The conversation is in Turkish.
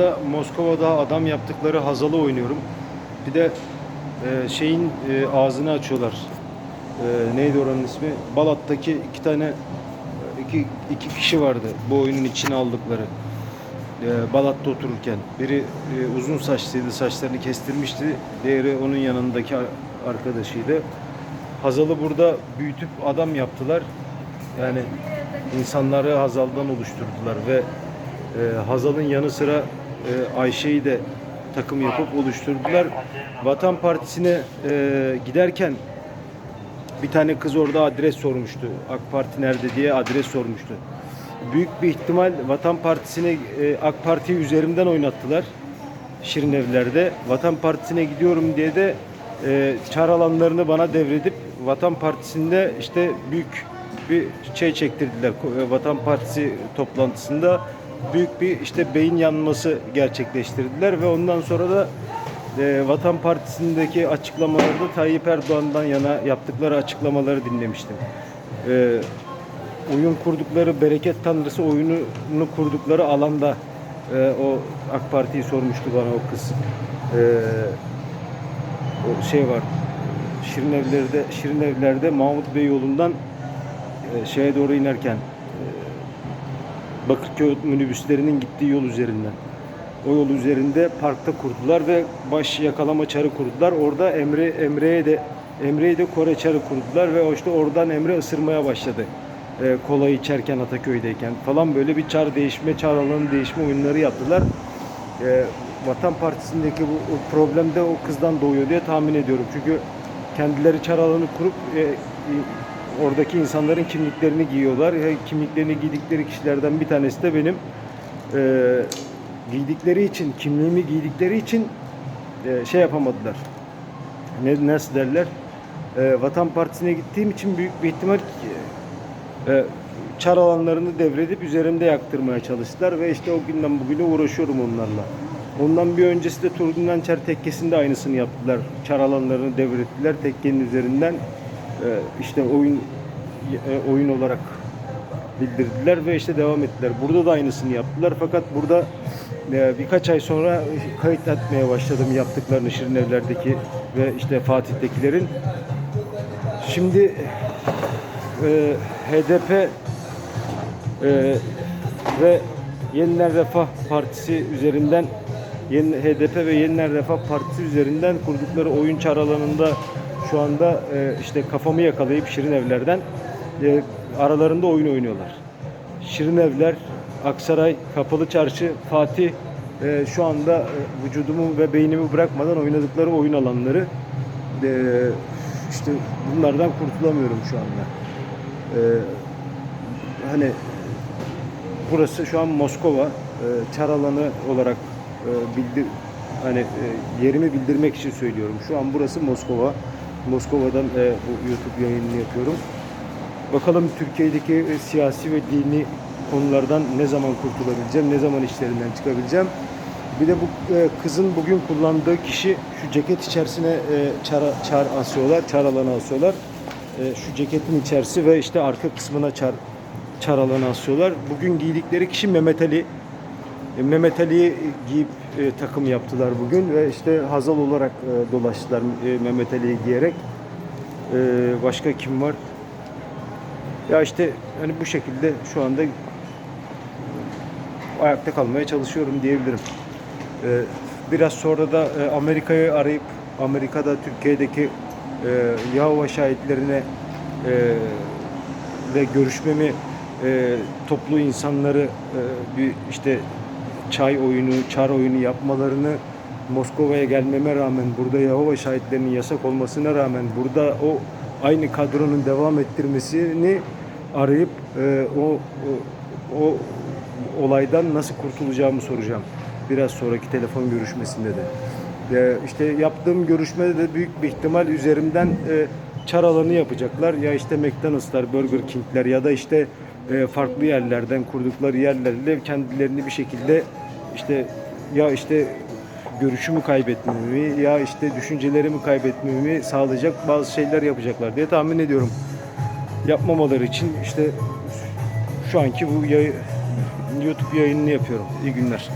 Da Moskova'da adam yaptıkları Hazal'ı oynuyorum. Bir de e, şeyin e, ağzını açıyorlar. E, neydi oranın ismi? Balat'taki iki tane iki, iki kişi vardı bu oyunun içine aldıkları. E, Balat'ta otururken. Biri e, uzun saçlıydı, saçlarını kestirmişti. Diğeri onun yanındaki ar- arkadaşıydı. Hazal'ı burada büyütüp adam yaptılar. Yani insanları Hazal'dan oluşturdular ve e, Hazal'ın yanı sıra e, Ayşe'yi de takım yapıp oluşturdular. Vatan Partisi'ne e, giderken bir tane kız orada adres sormuştu. AK Parti nerede diye adres sormuştu. Büyük bir ihtimal Vatan Partisi'ne e, AK Parti'yi üzerimden oynattılar. Şirin evlerde. Vatan Partisi'ne gidiyorum diye de e, çar alanlarını bana devredip Vatan Partisi'nde işte büyük bir şey çektirdiler. Vatan Partisi toplantısında büyük bir işte beyin yanması gerçekleştirdiler ve ondan sonra da e, Vatan Partisi'ndeki açıklamalarda Tayyip Erdoğan'dan yana yaptıkları açıklamaları dinlemiştim. E, oyun kurdukları bereket tanrısı oyununu kurdukları alanda e, o AK Parti'yi sormuştu bana o kız. E, o şey var. Şirin evlerde Şirin evlerde Mahmut Bey yolundan e, şeye doğru inerken Bakırköy minibüslerinin gittiği yol üzerinden. O yol üzerinde parkta kurdular ve baş yakalama çarı kurdular. Orada Emre Emre'ye de Emre'ye de Kore çarı kurdular ve işte oradan Emre ısırmaya başladı. E, kolayı içerken Ataköy'deyken falan böyle bir çar değişme, çar alanı değişme oyunları yaptılar. E, Vatan Partisi'ndeki bu o problem de o kızdan doğuyor diye tahmin ediyorum. Çünkü kendileri çar alanı kurup e, e, oradaki insanların kimliklerini giyiyorlar. Kimliklerini giydikleri kişilerden bir tanesi de benim. E, giydikleri için, kimliğimi giydikleri için e, şey yapamadılar. Ne, nasıl derler? E, Vatan Partisi'ne gittiğim için büyük bir ihtimal e, çar alanlarını devredip üzerimde yaktırmaya çalıştılar ve işte o günden bugüne uğraşıyorum onlarla. Ondan bir öncesi de Turdundan Çer tekkesinde aynısını yaptılar. Çar alanlarını devrettiler tekkenin üzerinden. E, işte oyun e, oyun olarak bildirdiler ve işte devam ettiler. Burada da aynısını yaptılar fakat burada e, birkaç ay sonra kayıt etmeye başladım yaptıklarını Şirin Evler'deki ve işte Fatih'tekilerin. Şimdi e, HDP ve Yeniler Refah Partisi üzerinden HDP ve Yeniler Refah Partisi üzerinden kurdukları oyun çar alanında şu anda e, işte kafamı yakalayıp Şirin Evler'den e, aralarında oyun oynuyorlar. Şirin Evler, Aksaray, Kapalı Çarşı, Fatih e, şu anda e, vücudumu ve beynimi bırakmadan oynadıkları oyun alanları. E, işte bunlardan kurtulamıyorum şu anda. E, hani burası şu an Moskova e, çar alanı olarak e, bildir hani e, yerimi bildirmek için söylüyorum. Şu an burası Moskova. Moskova'dan e, bu YouTube yayınını yapıyorum. Bakalım Türkiye'deki e, siyasi ve dini konulardan ne zaman kurtulabileceğim, ne zaman işlerinden çıkabileceğim. Bir de bu e, kızın bugün kullandığı kişi şu ceket içerisine e, çar, çar asıyorlar, çar alanı asıyorlar. E, şu ceketin içerisi ve işte arka kısmına çar, çar alanı asıyorlar. Bugün giydikleri kişi Mehmet Ali. E, Mehmet Ali'yi giyip e, takım yaptılar bugün ve işte Hazal olarak e, dolaştılar e, Mehmet Ali'yi giyerek. E, başka kim var? Ya işte hani bu şekilde şu anda ayakta kalmaya çalışıyorum diyebilirim. Ee, biraz sonra da e, Amerika'yı arayıp Amerika'da Türkiye'deki e, Yahova şahitlerine e, ve görüşmemi e, toplu insanları e, bir işte çay oyunu, çar oyunu yapmalarını Moskova'ya gelmeme rağmen burada Yahova şahitlerinin yasak olmasına rağmen burada o aynı kadronun devam ettirmesini arayıp e, o, o o olaydan nasıl kurtulacağımı soracağım. Biraz sonraki telefon görüşmesinde de. E, işte yaptığım görüşmede de büyük bir ihtimal üzerimden e, çar alanı yapacaklar. Ya işte McDonald'slar, Burger King'ler ya da işte e, farklı yerlerden kurdukları yerlerle kendilerini bir şekilde işte ya işte görüşümü kaybetmemi ya işte düşüncelerimi kaybetmemi sağlayacak bazı şeyler yapacaklar diye tahmin ediyorum. Yapmamaları için işte şu anki bu yayı, YouTube yayınını yapıyorum. İyi günler.